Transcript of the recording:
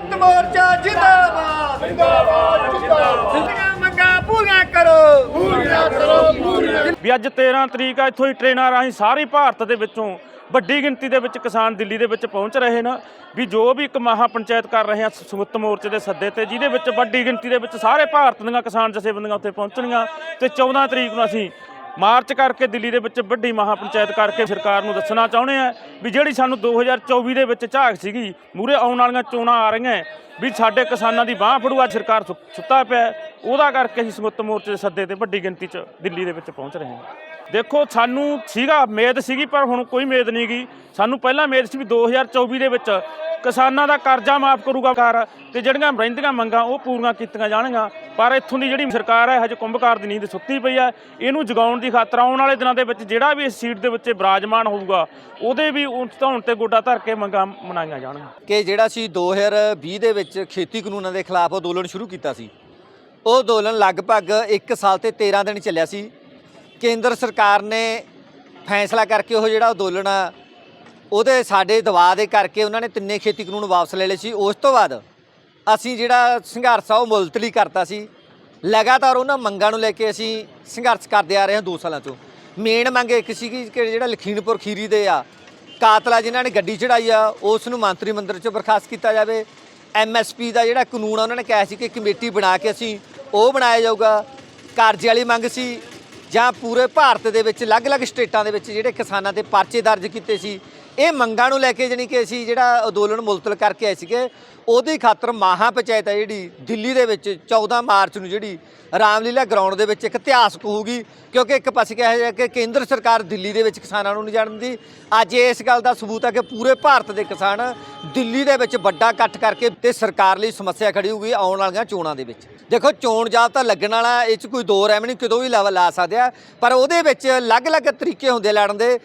ਮੁਕਤ ਮੋਰਚਾ ਜਿੰਦਾਬਾਦ। ਜਿੰਦਾਬਾਦ ਜਿੰਦਾਬਾਦ। ਮੰਗਾ ਪੂਰੀਆਂ ਕਰੋ। ਪੂਰੀਆਂ ਕਰੋ ਪੂਰੀਆਂ ਵੀ ਅੱਜ 13 ਤਰੀਕ ਆ ਇੱਥੋਂ ਹੀ ਟ੍ਰੇਨਾਂ ਰਾਹੀਂ ਸਾਰੇ ਭਾਰਤ ਦੇ ਵਿੱਚੋਂ ਵੱਡੀ ਗਿਣਤੀ ਦੇ ਵਿੱਚ ਕਿਸਾਨ ਦਿੱਲੀ ਦੇ ਵਿੱਚ ਪਹੁੰਚ ਰਹੇ ਨੇ। ਵੀ ਜੋ ਵੀ ਇੱਕ ਮਹਾ ਪੰਚਾਇਤ ਕਰ ਰਹੇ ਆ ਸੰਯੁਕਤ ਮੋਰਚੇ ਦੇ ਸੱਦੇ ਤੇ ਜਿਹਦੇ ਵਿੱਚ ਵੱਡੀ ਗਿਣਤੀ ਦੇ ਵਿੱਚ ਸਾਰੇ ਭਾਰਤ ਦੀਆਂ ਕਿਸਾਨ ਜਥੇਬੰਦੀਆਂ ਉੱਥੇ ਪਹੁੰਚਣਗੀਆਂ ਤੇ 14 ਤਰੀਕ ਨੂੰ ਅਸੀਂ ਮਾਰਚ ਕਰਕੇ ਦਿੱਲੀ ਦੇ ਵਿੱਚ ਵੱਡੀ ਮਹਾ ਪੰਚਾਇਤ ਕਰਕੇ ਸਰਕਾਰ ਨੂੰ ਦੱਸਣਾ ਚਾਹੁੰਦੇ ਆ ਵੀ ਜਿਹੜੀ ਸਾਨੂੰ 2024 ਦੇ ਵਿੱਚ ਝਾਕ ਸੀਗੀ ਮੂਰੇ ਆਉਣ ਵਾਲੀਆਂ ਚੋਣਾਂ ਆ ਰਹੀਆਂ ਵੀ ਸਾਡੇ ਕਿਸਾਨਾਂ ਦੀ ਬਾਹ ਫੜੂ, ਅੱਜ ਸਰਕਾਰ ਸੁ- ਸੁੱਤਾ ਪਿਆ ਉਹਦਾ ਕਰਕੇ ਅਸੀਂ ਸੰਯੁਕਤ ਮੋਰਚੇ ਦੇ ਸੱਦੇ ਤੇ ਵੱਡੀ ਗਿਣਤੀ 'ਚ ਦਿੱਲੀ ਦੇ ਵਿੱਚ ਪਹੁੰਚ ਰਹੇ ਹਾਂ। ਦੇਖੋ, ਸਾਨੂੰ ਸੀਗਾ ਉਮੀਦ ਸੀਗੀ, ਪਰ ਹੁਣ ਕੋਈ ਉਮੀਦ ਨਹੀਂ ਗਈ ਸਾਨੂੰ ਪਹਿਲਾਂ ਉਮੀਦ ਸੀ ਵੀ 2024 ਦੇ ਵਿੱਚ ਕਿਸਾਨਾਂ ਦਾ ਕਰਜ਼ਾ ਮਾਫ ਕਰੂਗਾ ਸਰਕਾਰ ਤੇ ਜਿਹੜੀਆਂ ਰਹਿੰਦੀਆਂ ਮੰਗਾਂ ਉਹ ਪੂਰੀਆਂ ਕੀਤੀਆਂ ਜਾਣਗੀਆਂ। ਪਰ ਇੱਥੋਂ ਦੀ ਜਿਹੜੀ ਸਰਕਾਰ ਹੈ ਹਜੇ ਕੁੰਭਕਾਰ ਦੀ ਨੀਂਦ ਸੁੱਤੀ ਪਈ ਹੈ। ਇਹਨੂੰ ਜਗਾਉਣ ਦੀ ਖਾਤਰ ਆਉਣ ਵਾਲੇ ਦਿਨਾਂ ਦੇ ਵਿੱਚ ਜਿਹੜਾ ਵੀ ਇਸ ਸੀਟ ਦੇ ਵਿੱਚ ਬਰਾਜਮਾਨ ਹੋਊਗਾ, ਉਹਦੇ ਵੀ ਉਸ ਧੌਣ ਤੇ ਗੋਡਾ ਧਰ ਕੇ ਮੰਗਾਂ ਮਨਾਈਆਂ ਜਾਣਗੀਆਂ। ਕਿ ਜਿਹੜਾ ਸੀ 2020 ਦੇ ਵਿੱਚ ਖੇਤੀ ਕਾਨੂੰਨਾਂ ਦੇ ਖਿਲਾਫ ਅੰਦੋਲਨ ਸ਼ੁਰੂ ਕੀਤਾ ਸੀ ਉਹ ਅੰਦੋਲਨ ਲਗਭਗ 1 ਸਾਲ ਤੇ 13 ਦਿਨ ਚੱਲਿਆ ਸੀ। ਕੇਂਦਰ ਸਰਕਾਰ ਨੇ ਫੈਸਲਾ ਕਰਕੇ ਉਹ ਜਿਹੜਾ ਅੰਦੋਲਨ ਆ, ਉਹਦੇ ਸਾਡੇ ਦਬਾਅ ਦੇ ਕਰਕੇ ਉਹਨਾਂ ਨੇ ਤਿੰਨੇ ਖੇਤੀ ਕਾਨੂੰਨ ਵਾਪਸ ਲੈ ਲਏ ਸੀ। ਉਸ ਤੋਂ ਬਾਅਦ ਅਸੀਂ ਜਿਹੜਾ ਸੰਘਰਸ਼ ਆ, ਉਹ ਮੁਲਤਲੀ ਕਰਤਾ ਸੀ। ਲਗਾਤਾਰ ਉਹਨਾਂ ਮੰਗਾਂ ਨੂੰ ਲੈ ਕੇ ਅਸੀਂ ਸੰਘਰਸ਼ ਕਰਦੇ ਆ ਰਹੇ ਹਾਂ 2 ਸਾਲਾਂ ਤੋਂ। ਮੇਨ ਮੰਗ ਇੱਕ ਸੀ ਕਿ ਜਿਹੜਾ ਲਖੀਮਪੁਰ ਖੀਰੀ ਦੇ ਆ, ਕਾਤਲਾ ਜਿਨ੍ਹਾਂ ਨੇ ਗੱਡੀ ਚੜਾਈ ਆ, ਉਸ ਨੂੰ ਮੰਤਰੀ ਮੰਡਲ ਚੋਂ ਬਰਖਾਸਤ ਕੀਤਾ ਜਾਵੇ। ਐਮਐਸਪੀ ਦਾ ਜਿਹੜਾ ਕਾਨੂੰਨ ਆ, ਉਹਨਾਂ ਨੇ ਕਿਹਾ ਸੀ ਕਿ ਕਮੇਟੀ ਬਣਾ ਕੇ ਅਸੀਂ ਉਹ ਬਣਾਇਆ ਜਾਊਗਾ। ਕਰਜ਼ੇ ਵਾਲੀ ਮੰਗ ਸੀ, ਜਾਂ ਪੂਰੇ ਭਾਰਤ ਦੇ ਵਿੱਚ ਅਲੱਗ-ਅਲੱਗ ਸਟੇਟਾਂ ਦੇ ਵਿੱਚ ਜਿਹੜੇ ਕਿਸਾਨਾਂ 'ਤੇ ਪਰਚੇ ਦਰਜ ਕੀਤੇ ਸੀ। ਇਹ ਮੰਗਾਂ ਨੂੰ ਲੈ ਕੇ ਜਾਣੀ ਕਿ ਅਸੀਂ ਜਿਹੜਾ ਅੰਦੋਲਨ ਮੁਲਤਲ ਕਰਕੇ ਆਏ ਸੀਗੇ, ਉਹਦੀ ਖਾਤਰ ਮਹਾ ਪੰਚਾਇਤ ਹੈ ਜਿਹੜੀ ਦਿੱਲੀ ਦੇ ਵਿੱਚ 14 ਮਾਰਚ ਨੂੰ ਜਿਹੜੀ ਰਾਮਲੀਲਾ ਗਰਾਊਂਡ ਦੇ ਵਿੱਚ ਇੱਕ ਇਤਿਹਾਸਕ ਹੋਊਗੀ ਕਿਉਂਕਿ ਇੱਕ ਪਾਸੇ ਕਿਹਾ ਜਾ ਕਿ ਕੇਂਦਰ ਸਰਕਾਰ ਦਿੱਲੀ ਦੇ ਵਿੱਚ ਕਿਸਾਨਾਂ ਨੂੰ ਨਹੀਂ ਜਾਣ ਦਿੰਦੀ। ਅੱਜ ਇਸ ਗੱਲ ਦਾ ਸਬੂਤ ਹੈ ਕਿ ਪੂਰੇ ਭਾਰਤ ਦੇ ਕਿਸਾਨ ਦਿੱਲੀ ਦੇ ਵਿੱਚ ਵੱਡਾ ਇਕੱਠ ਕਰਕੇ ਤੇ ਸਰਕਾਰ ਲਈ ਸਮੱਸਿਆ ਖੜੀ ਹੋਊਗੀ ਆਉਣ ਵਾਲੀਆਂ ਚੋਣਾਂ ਦੇ ਵਿੱਚ। ਦੇਖੋ, ਚੋਣ ਜਾਬਤਾ ਲੱਗਣ ਵਾਲਾ, ਇਹ 'ਚ ਕੋਈ ਦੋ ਰਹਿਮ ਨਹੀਂ, ਕਿਦੋਂ ਵੀ ਲਾ ਲਾ ਸਕਦੇ ਆ, ਪਰ ਉਹਦੇ ਵਿੱਚ ਅਲੱਗ-ਅਲੱਗ ਤਰੀਕੇ ਹੁੰਦੇ ਲੜਨ ਦੇ।